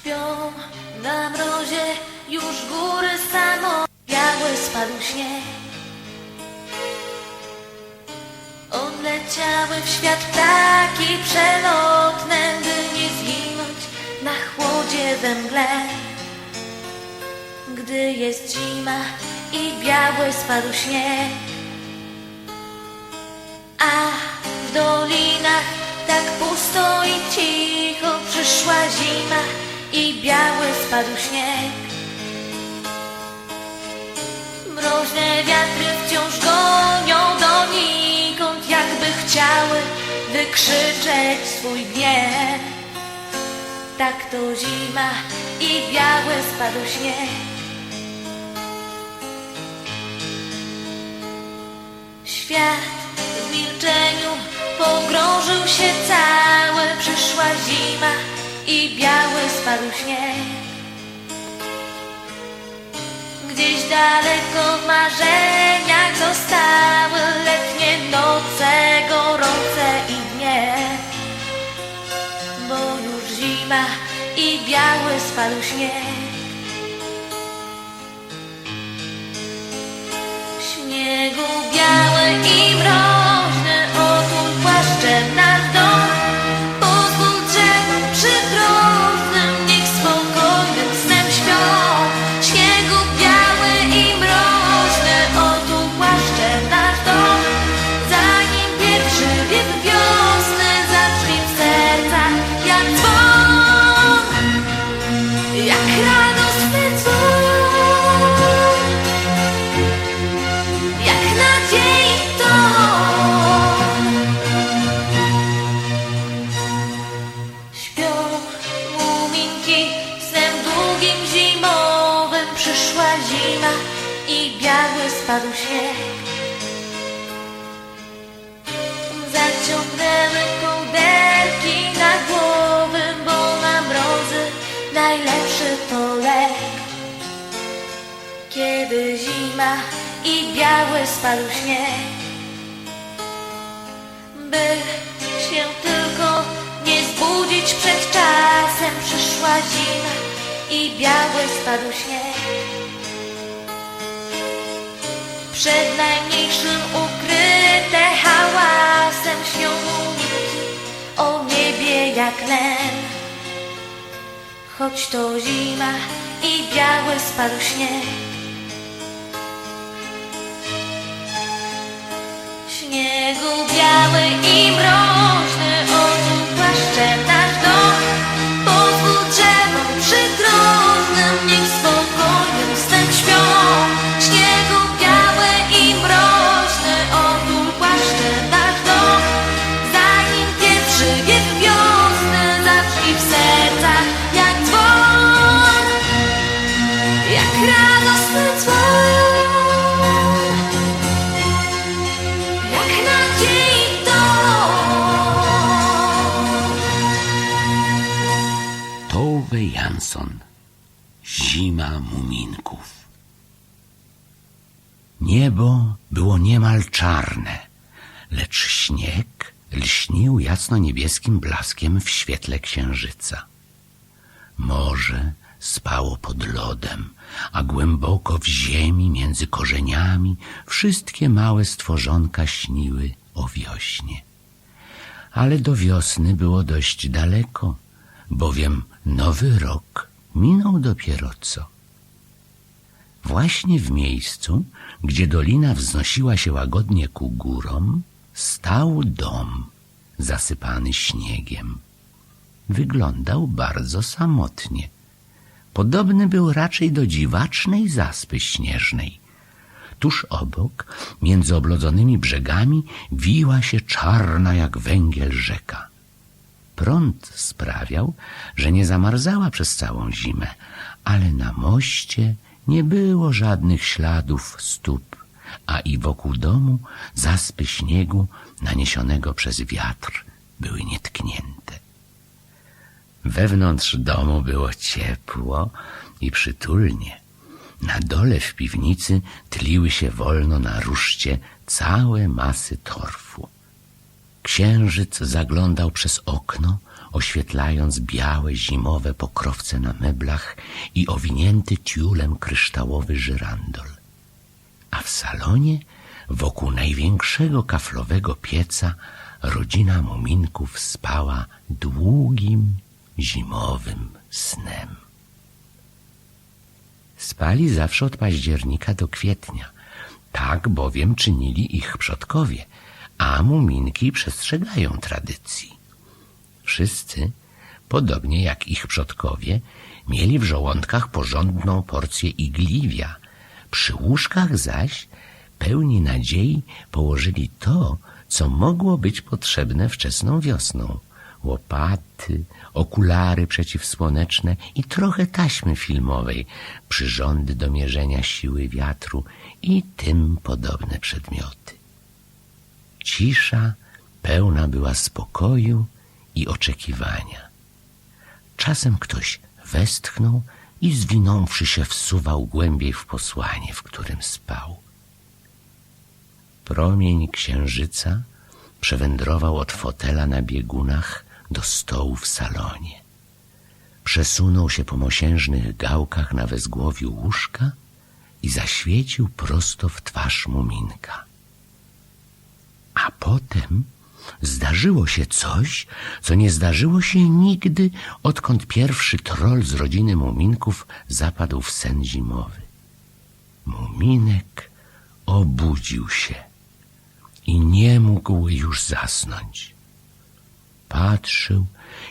Śpią na mrozie już góry samo Biały spadł śnieg. Odleciały w świat ptaki przelotne By nie zginąć na chłodzie we mgle. Gdy jest zima i biały spadł śnieg A w dolinach tak pusto i cicho Przyszła zima i biały spadł śnieg. Mroźne wiatry wciąż gonią donikąd Jakby chciały wykrzyczeć swój gniew. Tak to zima i biały spadł śnieg. Świat biały spadł śnieg. Gdzieś daleko w marzeniach zostały letnie noce gorące i dnie. Bo już zima i biały spadł śnieg. Śniegu biały i mroźny i biały spadł śnieg. Zaciągnęły kołderki na głowy Bo na mrozy najlepszy to lek. Kiedy zima i biały spadł śnieg By się tylko nie zbudzić przed czasem Przyszła zima i biały spadł śnieg Przed najmniejszym ukryte hałasem Śnią o niebie jak len Choć to zima i biały spadł śnieg. Śniegu biały i mroźny Tove Jansson Zima muminków. Niebo było niemal czarne, lecz śnieg lśnił jasno-niebieskim blaskiem w świetle księżyca. Morze spało pod lodem, a głęboko w ziemi między korzeniami wszystkie małe stworzonka śniły o wiośnie. Ale do wiosny było dość daleko, bowiem nowy rok minął dopiero co. Właśnie w miejscu, gdzie dolina wznosiła się łagodnie ku górom, stał dom zasypany śniegiem. Wyglądał bardzo samotnie. Podobny był raczej do dziwacznej zaspy śnieżnej. Tuż obok, między oblodzonymi brzegami, wiła się czarna jak węgiel rzeka. Prąd sprawiał, że nie zamarzała przez całą zimę, ale na moście nie było żadnych śladów stóp, a i wokół domu zaspy śniegu naniesionego przez wiatr były nietknięte. Wewnątrz domu było ciepło i przytulnie. Na dole w piwnicy tliły się wolno na ruszcie całe masy torfu. Księżyc zaglądał przez okno, oświetlając białe zimowe pokrowce na meblach i owinięty tiulem kryształowy żyrandol. A w salonie, wokół największego kaflowego pieca, rodzina muminków spała długim, zimowym snem. Spali zawsze od października do kwietnia. Tak bowiem czynili ich przodkowie, a muminki przestrzegają tradycji. Wszyscy, podobnie jak ich przodkowie, mieli w żołądkach porządną porcję igliwia. Przy łóżkach zaś, pełni nadziei, położyli to, co mogło być potrzebne wczesną wiosną. Łopaty, okulary przeciwsłoneczne i trochę taśmy filmowej, przyrządy do mierzenia siły wiatru i tym podobne przedmioty. Cisza pełna była spokoju i oczekiwania. Czasem ktoś westchnął i zwinąwszy się wsuwał głębiej w posłanie, w którym spał. Promień księżyca przewędrował od fotela na biegunach do stołu w salonie. Przesunął się po mosiężnych gałkach na wezgłowiu łóżka i zaświecił prosto w twarz muminka. A potem zdarzyło się coś, co nie zdarzyło się nigdy, odkąd pierwszy troll z rodziny muminków zapadł w sen zimowy. Muminek obudził się i nie mógł już zasnąć. Patrzył,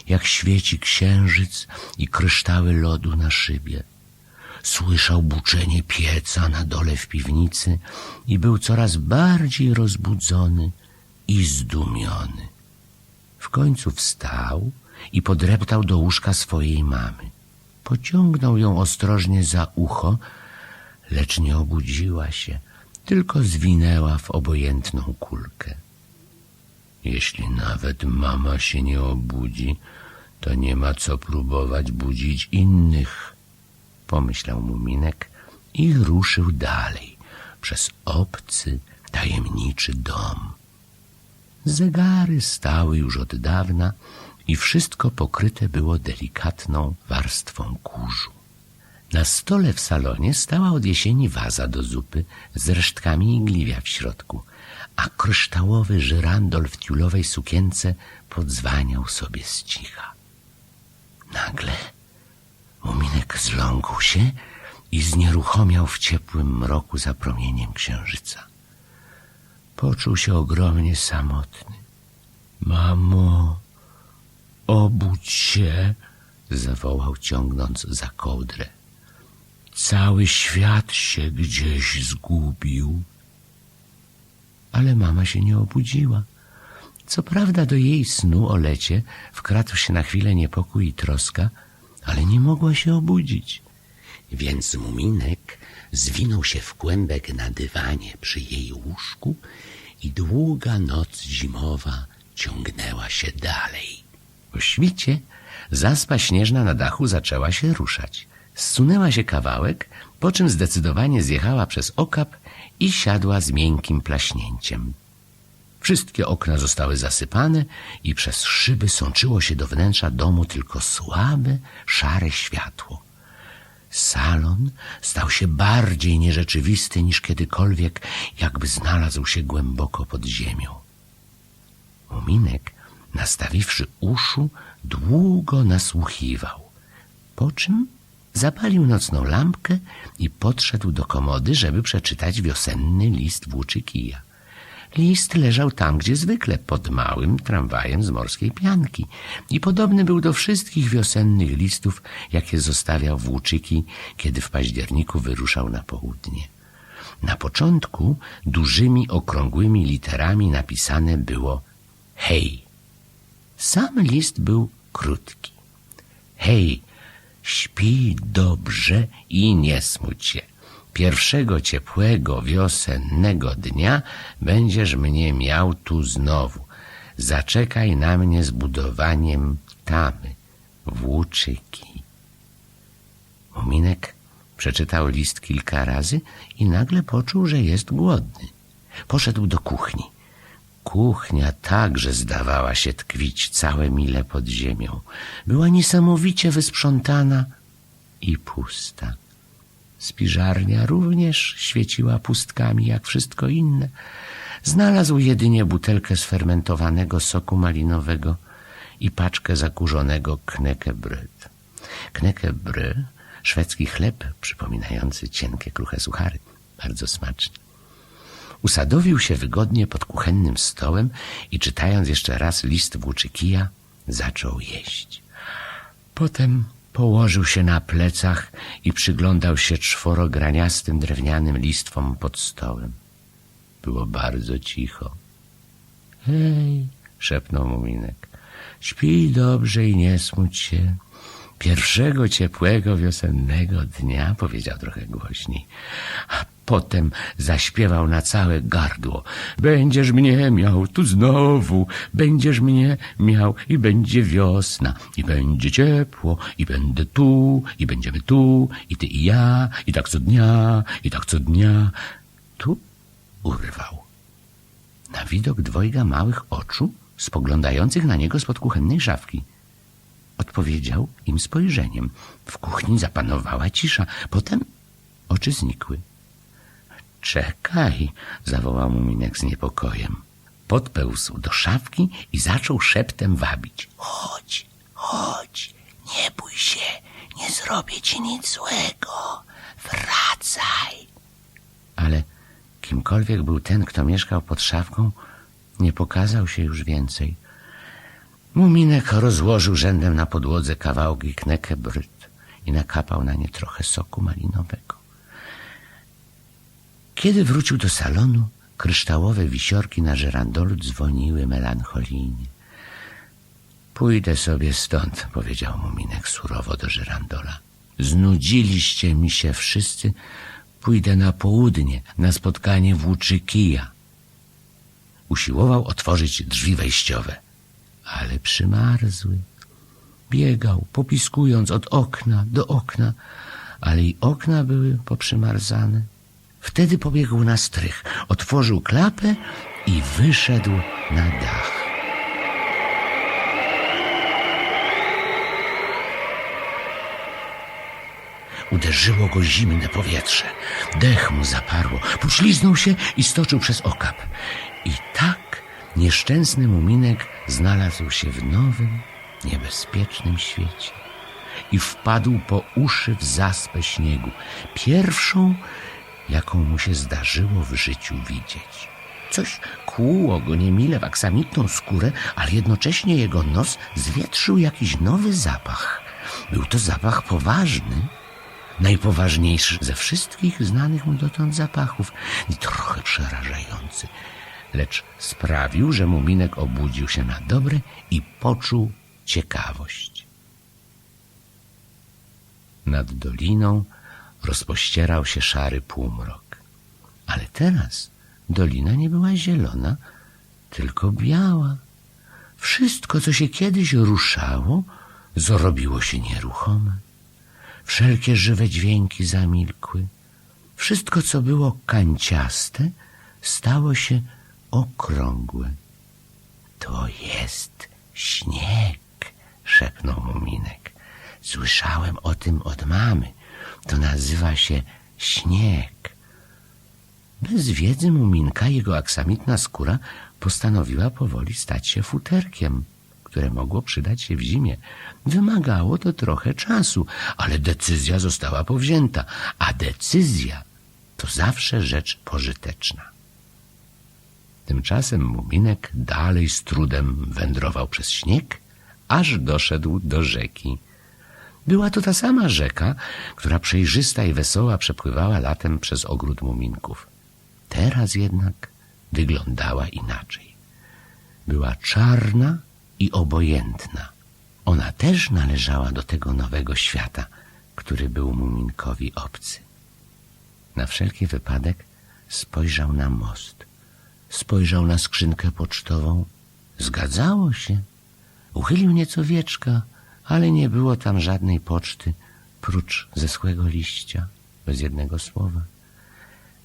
jak świeci księżyc i kryształy lodu na szybie. Słyszał buczenie pieca na dole w piwnicy i był coraz bardziej rozbudzony i zdumiony. W końcu wstał i podreptał do łóżka swojej mamy. Pociągnął ją ostrożnie za ucho, lecz nie obudziła się, tylko zwinęła w obojętną kulkę. Jeśli nawet mama się nie obudzi, to nie ma co próbować budzić innych, pomyślał Muminek i ruszył dalej przez obcy, tajemniczy dom. Zegary stały już od dawna i wszystko pokryte było delikatną warstwą kurzu. Na stole w salonie stała od jesieni waza do zupy z resztkami igliwia w środku, a kryształowy żyrandol w tiulowej sukience podzwaniał sobie z cicha. Nagle Muminek zląkł się i znieruchomiał w ciepłym mroku za promieniem księżyca. Poczuł się ogromnie samotny. Mamo, obudź się, zawołał ciągnąc za kołdrę. Cały świat się gdzieś zgubił. Ale mama się nie obudziła. Co prawda do jej snu o lecie wkradł się na chwilę niepokój i troska, ale nie mogła się obudzić. Więc Muminek zwinął się w kłębek na dywanie przy jej łóżku i długa noc zimowa ciągnęła się dalej. O świcie zaspa śnieżna na dachu zaczęła się ruszać. Zsunęła się kawałek, po czym zdecydowanie zjechała przez okap i siadła z miękkim plaśnięciem. Wszystkie okna zostały zasypane i przez szyby sączyło się do wnętrza domu tylko słabe, szare światło. Salon stał się bardziej nierzeczywisty niż kiedykolwiek, jakby znalazł się głęboko pod ziemią. Muminek, nastawiwszy uszu, długo nasłuchiwał, po czym zapalił nocną lampkę i podszedł do komody, żeby przeczytać wiosenny list włóczy kija. List leżał tam, gdzie zwykle, pod małym tramwajem z morskiej pianki i podobny był do wszystkich wiosennych listów, jakie zostawiał włóczyki, kiedy w październiku wyruszał na południe. Na początku dużymi, okrągłymi literami napisane było hej. Sam list był krótki. Hej, śpij dobrze i nie smuć się. Pierwszego ciepłego wiosennego dnia będziesz mnie miał tu znowu. Zaczekaj na mnie z budowaniem tamy, włóczyki. Muminek przeczytał list kilka razy i nagle poczuł, że jest głodny. Poszedł do kuchni. Kuchnia także zdawała się tkwić całe mile pod ziemią. Była niesamowicie wysprzątana i pusta. Spiżarnia również świeciła pustkami jak wszystko inne. Znalazł jedynie butelkę sfermentowanego soku malinowego i paczkę zakurzonego knekebryt. Knekebry, szwedzki chleb przypominający cienkie, kruche suchary, bardzo smaczny. Usadowił się wygodnie pod kuchennym stołem i czytając jeszcze raz list włóczykija, zaczął jeść. Potem położył się na plecach i przyglądał się czworograniastym drewnianym listwom pod stołem. Było bardzo cicho. Hej, szepnął Muminek, śpij dobrze i nie smuć się. Pierwszego ciepłego wiosennego dnia, powiedział trochę głośniej, a potem zaśpiewał na całe gardło. Będziesz mnie miał tu znowu, będziesz mnie miał i będzie wiosna, i będzie ciepło, i będę tu, i będziemy tu, i ty i ja, i tak co dnia, i tak co dnia. Tu urwał. Na widok dwojga małych oczu, spoglądających na niego spod kuchennej szafki. Odpowiedział im spojrzeniem. W kuchni zapanowała cisza. Potem oczy znikły. Czekaj, zawołał Muminek z niepokojem. Podpełzł do szafki i zaczął szeptem wabić. Chodź, chodź, nie bój się, nie zrobię ci nic złego. Wracaj. Ale kimkolwiek był ten, kto mieszkał pod szafką, nie pokazał się już więcej. Muminek rozłożył rzędem na podłodze kawałki knekebryt i nakapał na nie trochę soku malinowego. Kiedy wrócił do salonu, kryształowe wisiorki na żerandolu dzwoniły melancholijnie. Pójdę sobie stąd, powiedział Muminek surowo do żerandola. Znudziliście mi się wszyscy. Pójdę na południe, na spotkanie włóczykija. Usiłował otworzyć drzwi wejściowe, ale przymarzły. Biegał, popiskując od okna do okna, ale i okna były poprzymarzane. Wtedy pobiegł na strych, otworzył klapę i wyszedł na dach. Uderzyło go zimne powietrze. Dech mu zaparło. Pośliznął się i stoczył przez okap. I tak nieszczęsny muminek znalazł się w nowym, niebezpiecznym świecie. I wpadł po uszy w zaspę śniegu. Pierwszą, jaką mu się zdarzyło w życiu widzieć. Coś kłuło go niemile w aksamitną skórę, ale jednocześnie jego nos zwietrzył jakiś nowy zapach. Był to zapach poważny, najpoważniejszy ze wszystkich znanych mu dotąd zapachów i trochę przerażający. Lecz sprawił, że Muminek obudził się na dobre i poczuł ciekawość. Nad doliną rozpościerał się szary półmrok. Ale teraz dolina nie była zielona, tylko biała. Wszystko, co się kiedyś ruszało, zrobiło się nieruchome. Wszelkie żywe dźwięki zamilkły. Wszystko, co było kanciaste, stało się okrągłe. To jest śnieg, szepnął Muminek. Słyszałem o tym od mamy. To nazywa się śnieg. Bez wiedzy Muminka jego aksamitna skóra postanowiła powoli stać się futerkiem, które mogło przydać się w zimie. Wymagało to trochę czasu, ale decyzja została powzięta, a decyzja to zawsze rzecz pożyteczna. Tymczasem Muminek dalej z trudem wędrował przez śnieg, aż doszedł do rzeki. Była to ta sama rzeka, która przejrzysta i wesoła przepływała latem przez ogród muminków. Teraz jednak wyglądała inaczej. Była czarna i obojętna. Ona też należała do tego nowego świata, który był muminkowi obcy. Na wszelki wypadek spojrzał na most. Spojrzał na skrzynkę pocztową. Zgadzało się. Uchylił nieco wieczka, ale nie było tam żadnej poczty, prócz zeschłego liścia, bez jednego słowa.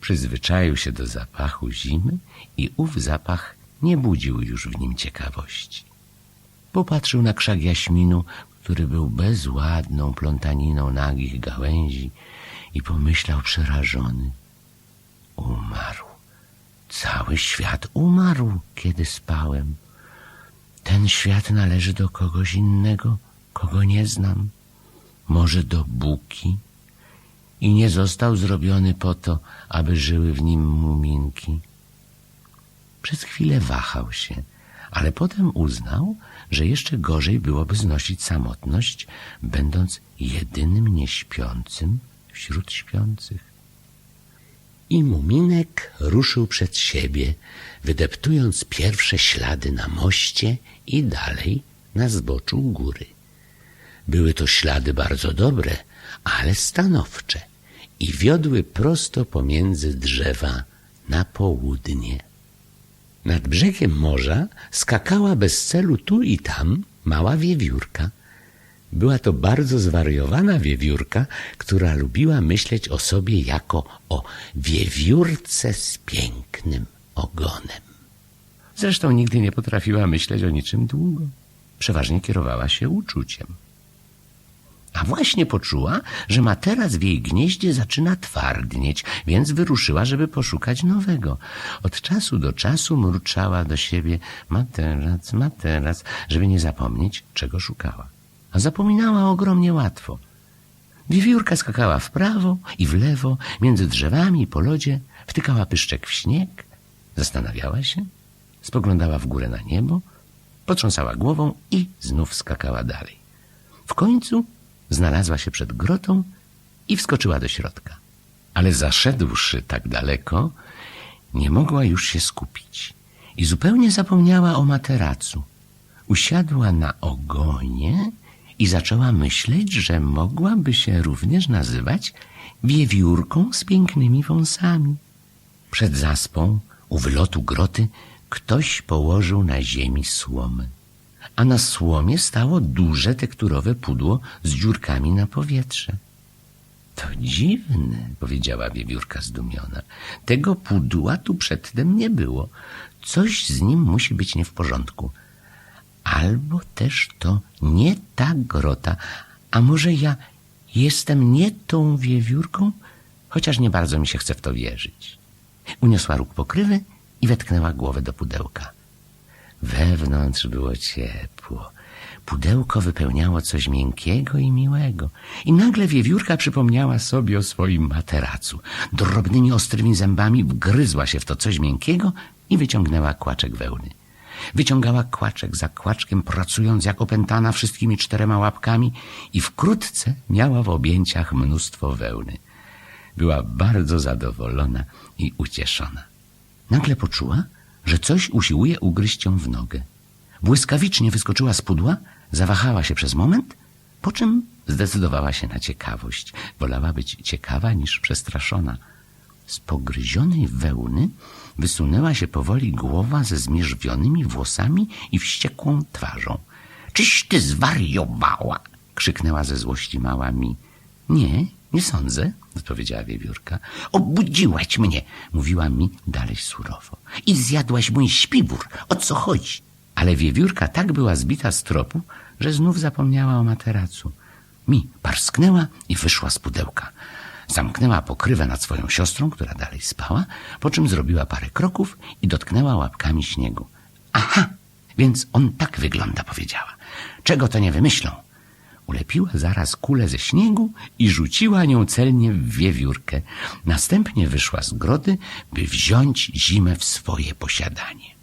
Przyzwyczaił się do zapachu zimy i ów zapach nie budził już w nim ciekawości. Popatrzył na krzak jaśminu, który był bezładną plątaniną nagich gałęzi i pomyślał przerażony. Umarł. Cały świat umarł, kiedy spałem. Ten świat należy do kogoś innego, kogo nie znam. Może do Buki? I nie został zrobiony po to, aby żyły w nim muminki. Przez chwilę wahał się, ale potem uznał, że jeszcze gorzej byłoby znosić samotność, będąc jedynym nieśpiącym wśród śpiących. I muminek ruszył przed siebie, wydeptując pierwsze ślady na moście i dalej na zboczu góry. Były to ślady bardzo dobre, ale stanowcze i wiodły prosto pomiędzy drzewa na południe. Nad brzegiem morza skakała bez celu tu i tam mała wiewiórka. Była to bardzo zwariowana wiewiórka, która lubiła myśleć o sobie jako o wiewiórce z pięknym ogonem. Zresztą nigdy nie potrafiła myśleć o niczym długo. Przeważnie kierowała się uczuciem. A właśnie poczuła, że materac w jej gnieździe zaczyna twardnieć, więc wyruszyła, żeby poszukać nowego. Od czasu do czasu mruczała do siebie materac, materac, żeby nie zapomnieć, czego szukała. A zapominała ogromnie łatwo. Wiewiórka skakała w prawo i w lewo, między drzewami po lodzie, wtykała pyszczek w śnieg, zastanawiała się, spoglądała w górę na niebo, potrząsała głową i znów skakała dalej. W końcu znalazła się przed grotą i wskoczyła do środka. Ale zaszedłszy tak daleko, nie mogła już się skupić i zupełnie zapomniała o materacu. Usiadła na ogonie i zaczęła myśleć, że mogłaby się również nazywać wiewiórką z pięknymi wąsami. Przed zaspą, u wylotu groty, ktoś położył na ziemi słomę a na słomie stało duże tekturowe pudło z dziurkami na powietrze. To dziwne, powiedziała wiewiórka zdumiona. Tego pudła tu przedtem nie było. Coś z nim musi być nie w porządku. Albo też to nie ta grota, a może ja jestem nie tą wiewiórką, chociaż nie bardzo mi się chce w to wierzyć. Uniosła róg pokrywy i wetknęła głowę do pudełka. Wewnątrz było ciepło. Pudełko wypełniało coś miękkiego i miłego. I nagle wiewiórka przypomniała sobie o swoim materacu. Drobnymi, ostrymi zębami wgryzła się w to coś miękkiego i wyciągnęła kłaczek wełny. Wyciągała kłaczek za kłaczkiem, pracując jak opętana wszystkimi czterema łapkami i wkrótce miała w objęciach mnóstwo wełny. Była bardzo zadowolona i ucieszona. Nagle poczuła, że coś usiłuje ugryźć ją w nogę. Błyskawicznie wyskoczyła z pudła, zawahała się przez moment, po czym zdecydowała się na ciekawość. Wolała być ciekawa niż przestraszona. Z pogryzionej wełny wysunęła się powoli głowa ze zmierzwionymi włosami i wściekłą twarzą. — Czyś ty zwariowała? — krzyknęła ze złości mała mi. — Nie, nie sądzę — odpowiedziała wiewiórka. — Obudziłaś mnie — mówiła mi dalej surowo. — I zjadłaś mój śpiwór. O co chodzi? Ale wiewiórka tak była zbita z tropu, że znów zapomniała o materacu. Mi parsknęła i wyszła z pudełka. Zamknęła pokrywę nad swoją siostrą, która dalej spała, po czym zrobiła parę kroków i dotknęła łapkami śniegu. Aha, więc on tak wygląda, powiedziała. Czego to nie wymyślą? Ulepiła zaraz kulę ze śniegu i rzuciła nią celnie w wiewiórkę. Następnie wyszła z grody, by wziąć zimę w swoje posiadanie.